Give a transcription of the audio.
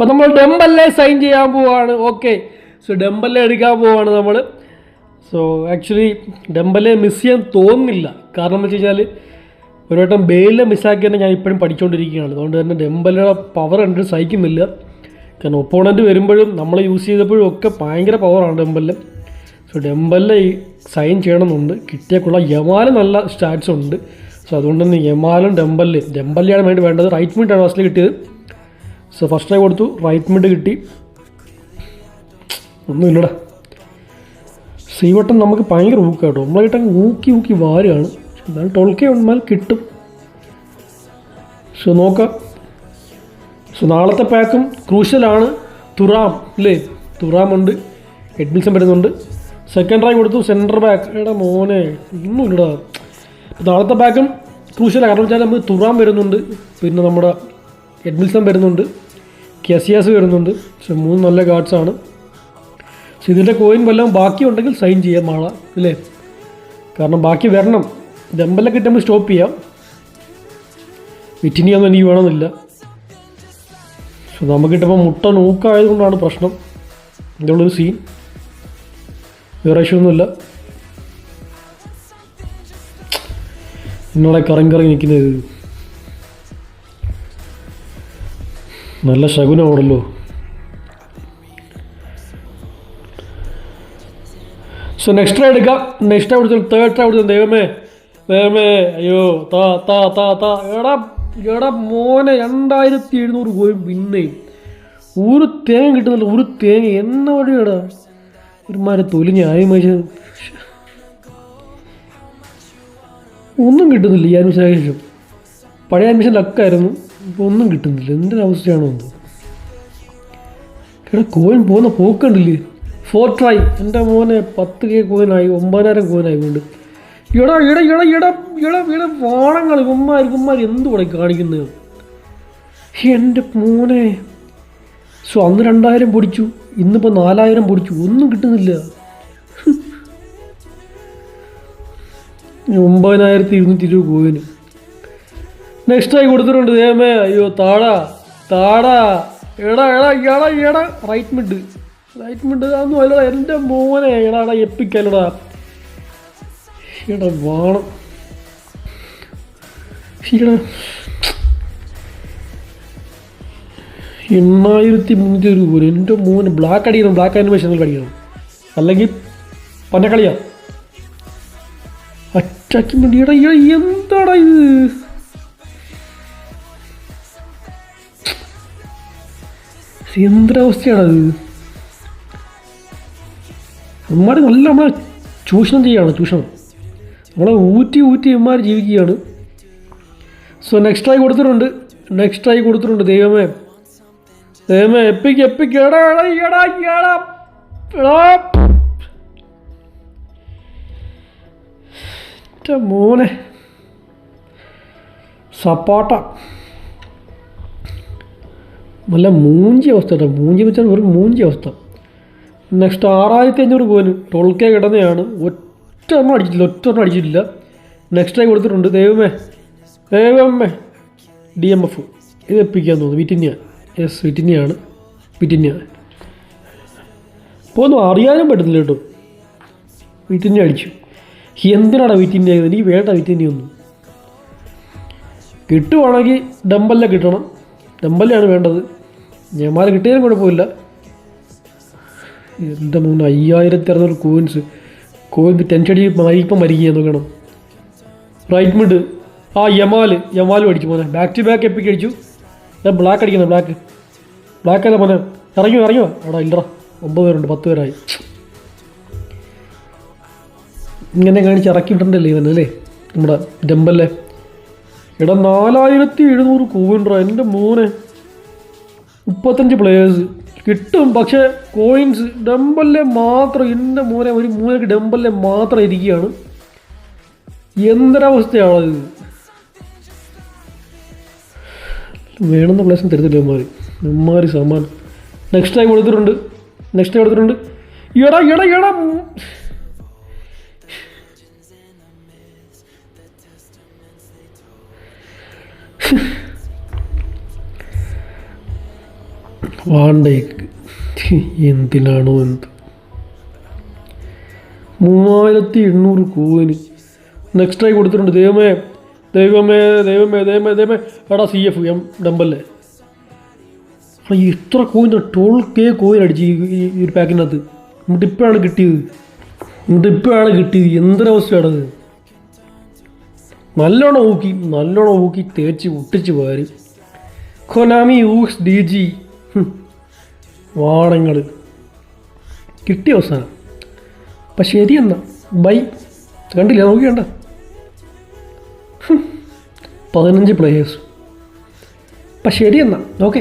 അപ്പം നമ്മൾ ഡെമ്പല്ലേ സൈൻ ചെയ്യാൻ പോവാണ്. ഓക്കെ സോ ഡെമ്പല്ലേ എടുക്കാൻ പോവാണ് നമ്മൾ. സോ ആക്ച്വലി ഡെമ്പലെ മിസ് ചെയ്യാൻ തോന്നുന്നില്ല. കാരണം എന്ന് വെച്ച് കഴിഞ്ഞാൽ ഒരു വട്ടം ബെയിലെ മിസ്സാക്കി തന്നെ ഞാൻ ഇപ്പോഴും പഠിച്ചുകൊണ്ടിരിക്കുകയാണ് അതുകൊണ്ട് തന്നെ ഡെമ്പലയുടെ പവർ കണ്ടിട്ട് സഹിക്കുന്നില്ല. കാരണം ഒപ്പോണന്റ് വരുമ്പോഴും നമ്മൾ യൂസ് ചെയ്തപ്പോഴും ഒക്കെ ഭയങ്കര പവറാണ് ഡെമ്പലിൽ സോ ഡെമ്പലിൽ ഈ സൈൻ ചെയ്യണമെന്നുണ്ട്. കിട്ടിയേക്കുള്ള യമാല നല്ല സ്റ്റാറ്റ്സ് ഉണ്ട്. സോ അതുകൊണ്ട് തന്നെ യമാലും ഡെമ്പലിൽ ഡെമ്പലിയാണ് വേണ്ടി വേണ്ടത് റൈറ്റ് മിഡാണ് ഫസ്റ്റിൽ കിട്ടിയത്. സോ ഫസ്റ്റ് ട്രൈ കൊടുത്തു. റൈറ്റ് മിഡ് കിട്ടി. ഒന്നുമില്ലടാ. സീവട്ടം നമുക്ക് ഭയങ്കര ഊക്ക കേട്ടോ. നമ്മളായിട്ട് അങ്ങ് ഊക്കി ഊക്കി വാരുകയാണ്. എന്നാലും ടൊൾക്കെ ഉണ്ടെന്നാൽ കിട്ടും. സോ നോക്കാം. സോ നാളത്തെ പാക്കും ക്രൂഷ്യലാണ്. തുറാം അല്ലേ തുറാം ഉണ്ട് എഡ്മിൽസൺ വരുന്നുണ്ട്. സെക്കൻഡ് ട്രൈ കൊടുത്തു. സെന്റർ ബാക്ക് എടാ മോനെ ഒന്നുമില്ലടാ. നാളത്തെ ബാക്കും ക്രൂഷ്യലാണ്. കാരണം വെച്ചാൽ നമുക്ക് തുറാം വരുന്നുണ്ട്. പിന്നെ നമ്മുടെ എഡ്മിൽസൺ വരുന്നുണ്ട്. കെസിയാസ് വരുന്നുണ്ട്. സോ മൂന്ന് നല്ല ഗാർഡ്സാണ് സോ ഇതിന്റെ കോയിൻ വല്ലതും ബാക്കി ഉണ്ടെങ്കിൽ സൈൻ ചെയ്യാം മാള അല്ലേ കാരണം ബാക്കി വരണം. ദമ്പലൊക്കെ കിട്ടുമ്പോൾ സ്റ്റോപ്പ് ചെയ്യാം. വിറ്റിനിയൊന്നും എനിക്ക് വേണമെന്നില്ല. സോ നമുക്കിട്ടപ്പോൾ മുട്ട നൂക്കായതുകൊണ്ടാണ് പ്രശ്നം. ഇതുള്ളൊരു സീൻ വേറെ ഇഷ്യൊന്നുമില്ല നിങ്ങളെ കറങ്ങി കറങ്ങി നിൽക്കുന്നത് നല്ല ശകുനമാണല്ലോ. സോ നെക്സ്റ്റ് എടുക്കാം. നെക്സ്റ്റ് അവിടെ തേർഡ് ട്രൈ കൊടുത്തു ദൈവമേ ദൈവമേ അയ്യോ താ താ താ താ. എടാ എടാ മോനെ രണ്ടായിരത്തി എഴുന്നൂറ് പോയി പിന്നെ ഒരു തേങ്ങ കിട്ടുന്നില്ല ഒരു തേങ്ങ. എന്നെ വഴിയടാ ഒരുമാരെ തൊലിഞ്ഞ് ആയി ഒന്നും കിട്ടുന്നില്ല ഈ അഡ്മിഷൻ ശേഷം പഴയ അഡ്മിഷൻ ലക്കായിരുന്നു. ഇപ്പോൾ ഒന്നും കിട്ടുന്നില്ല. എന്തൊരു അവസ്ഥയാണോ എന്തോ എടാ കോയിൻ പോകുന്ന പോക്കണ്ടില്ലേ ഫോർ ട്രൈ എന്റെ മോനെ പത്ത് കെ കോയിനായി ഒമ്പതിനായിരം കോയിനായി കൊണ്ട് എടാ എടാ എടാ എടാ എടാ എടാ വാണങ്ങൾ ഇവന്മാർ ഇവന്മാർ എന്തുകൂടെ കാണിക്കുന്നത് എന്റെ മോനെ. സോ അന്ന് രണ്ടായിരം പൊടിച്ചു ഇന്നിപ്പോൾ നാലായിരം പൊടിച്ചു ഒന്നും കിട്ടുന്നില്ല. ഒമ്പതിനായിരത്തി ഇരുന്നൂറ്റി ഇരുപത് കോയിന് നെക്സ്റ്റ് ആയി കൊടുത്തിട്ടുണ്ട്. ദേമേ അയ്യോ താടാ താടാ. എടാ എടാ എടാ എടാ. റൈറ്റ് മിഡ് റൈറ്റ് മിഡ് അതൊന്നും അല്ലടാ. എന്റെ മോനെ എടാ എടാ എപ്പിക്കല്ലടാ എടാ വാണം. എടാ എണ്ണായിരത്തി മുന്നൂറ്റി രൂപ എന്റെ മോന് ബ്ലാക്ക് അടിക്കണം ബ്ലാക്ക് ആനിമേഷൻ അടിക്കണം. അല്ലെങ്കിൽ പന്നക്കളിയാ. അറ്റാക്കി വേണ്ടി എടാ എന്താടാ ഇത്? എന്തൊരവസ്ഥയാണത് ഇമ്മാർ നല്ല നമ്മളെ ചൂഷണം ചെയ്യുകയാണ് ചൂഷണം. നമ്മളെ ഊറ്റി ഊറ്റി ഇമ്മാർ ജീവിക്കുകയാണ്. സോ നെക്സ്റ്റ് ആയി കൊടുത്തിട്ടുണ്ട് നെക്സ്റ്റ് ആയി കൊടുത്തിട്ടുണ്ട് ദൈവമേ. ദൈവമേ എപ്പിക്ക് എപ്പിക്ക് എടാ എടാ മോനെ. സപ്പാട്ട. നല്ല മൂഞ്ചി അവസ്ഥ കേട്ടോ. മൂഞ്ചി വെച്ചാൽ ഒരു മൂഞ്ചി അവസ്ഥ. നെക്സ്റ്റ് ആറായിരത്തി അഞ്ഞൂറ് പോയിന് ടോൾക്കെ കെ കിടന്നതാണ് ഒറ്റ ഒന്നും അടിച്ചിട്ടില്ല ഒറ്റ ഒന്നും അടിച്ചിട്ടില്ല. നെക്സ്റ്റ് ആയി കൊടുത്തിട്ടുണ്ട് ദൈവമേ ദൈവമേ. ഡി എം എഫ് ഇത് എപ്പിക്കാൻ തോന്നുന്നു. വിറ്റിന്യ യെസ് വിറ്റിന്യാണ് വിറ്റിന്യ ഇപ്പോൾ ഒന്നും അറിയാനും പറ്റുന്നില്ല കേട്ടോ. വിറ്റിന്യ അടിച്ചു. എന്തിനാണ് വിറ്റിന്യ എനിക്ക് വേണ്ട വിറ്റിന്യ ഒന്നും. കിട്ടുവാണെങ്കിൽ ഡമ്പല്ല കിട്ടണം. ഡമ്പല്ലാണ് വേണ്ടത്. ഞമാല കിട്ടിയാലും കുഴപ്പമില്ല. എന്താ മൂന്ന് അയ്യായിരത്തി അറുന്നൂറ് കോയിൻസ് കോയിൻ ടെൻഷൻ അടി മരിപ്പം മരിക്കുക നോക്കണം. റൈറ്റ് മിഡ് ആ യമാൽ യമാലും അടിച്ചു പോന്നെ ബാക്ക് ടു ബാക്ക് എപ്പിക്ക് അടിച്ചു. ഞാൻ ബ്ലാക്ക് അടിക്കുന്നു ബ്ലാക്ക് ബ്ലാക്ക് അല്ല മോനെ. ഇറങ്ങിയോ ഇറങ്ങിയോ എടാ ഇല്ലടാ ഒമ്പത് പേരുണ്ട് പത്ത് പേരായി. ഇങ്ങനെ കാണിച്ച് ഇറക്കി വിട്ടണ്ടല്ലേ ഇവനല്ലേ നമ്മുടെ ഡെമ്പല്ലേ എടാ നാലായിരത്തി എഴുന്നൂറ് കോവിൻഡ്രോ എന്റെ മോനെ. മുപ്പത്തഞ്ച് പ്ലേയേഴ്സ് കിട്ടും. പക്ഷേ കോയിൻസ് ഡംബല്ലേ മാത്രം എന്റെ മോനെ ഒരു മൂലക്ക് ഡംബല്ലേ മാത്രം ഇരിക്കുകയാണ്. എന്തൊരവസ്ഥയാണത് വേണമെന്ന പ്ലേസും തരത്തില്ല ഇവന്മാർ ഇവന്മാർ സമാൻ നെക്സ്റ്റ് ടൈം കൊടുത്തിട്ടുണ്ട്. നെക്സ്റ്റ് ടൈം കൊടുത്തിട്ടുണ്ട്. എടാ എടാ എടാ. വാണ്ടേക്ക് എന്തിനാണോ എന്ത്? മൂവായിരത്തി എണ്ണൂറ് കൂവിന് നെക്സ്റ്റ് ആയി കൊടുത്തിട്ടുണ്ട്. ദൈവമേ ദൈവമേ ദൈവമേ ദൈവമേ ദൈവമേ. എടാ സി എഫ് എം ഡമ്പല്ലേ ഇത്ര കോയിൻ ട്വൽവ് കെ കോയിൻ അടിച്ച് ഈ ഒരു പാക്കിനകത്ത് എന്നിട്ട് ഇപ്പോഴാണ് കിട്ടിയത്. എന്നിട്ട് ഇപ്പോഴാണ് കിട്ടിയത്. എന്തൊരവസ്ഥയാണത് നല്ലോണം ഊക്കി നല്ലോണം ഊക്കി തേച്ച് ഒട്ടിച്ച് പോയാൽ കൊനാമി യൂസ് ഡി ജി വാണങ്ങൾ കിട്ടിയ അവസാനം? അപ്പം ശരി എന്നാ ബൈ. കണ്ടില്ല? നോക്കിയണ്ട പതിനഞ്ച് പ്ലേയേഴ്സ് അപ്പം ശരി എന്നാ ഓക്കെ.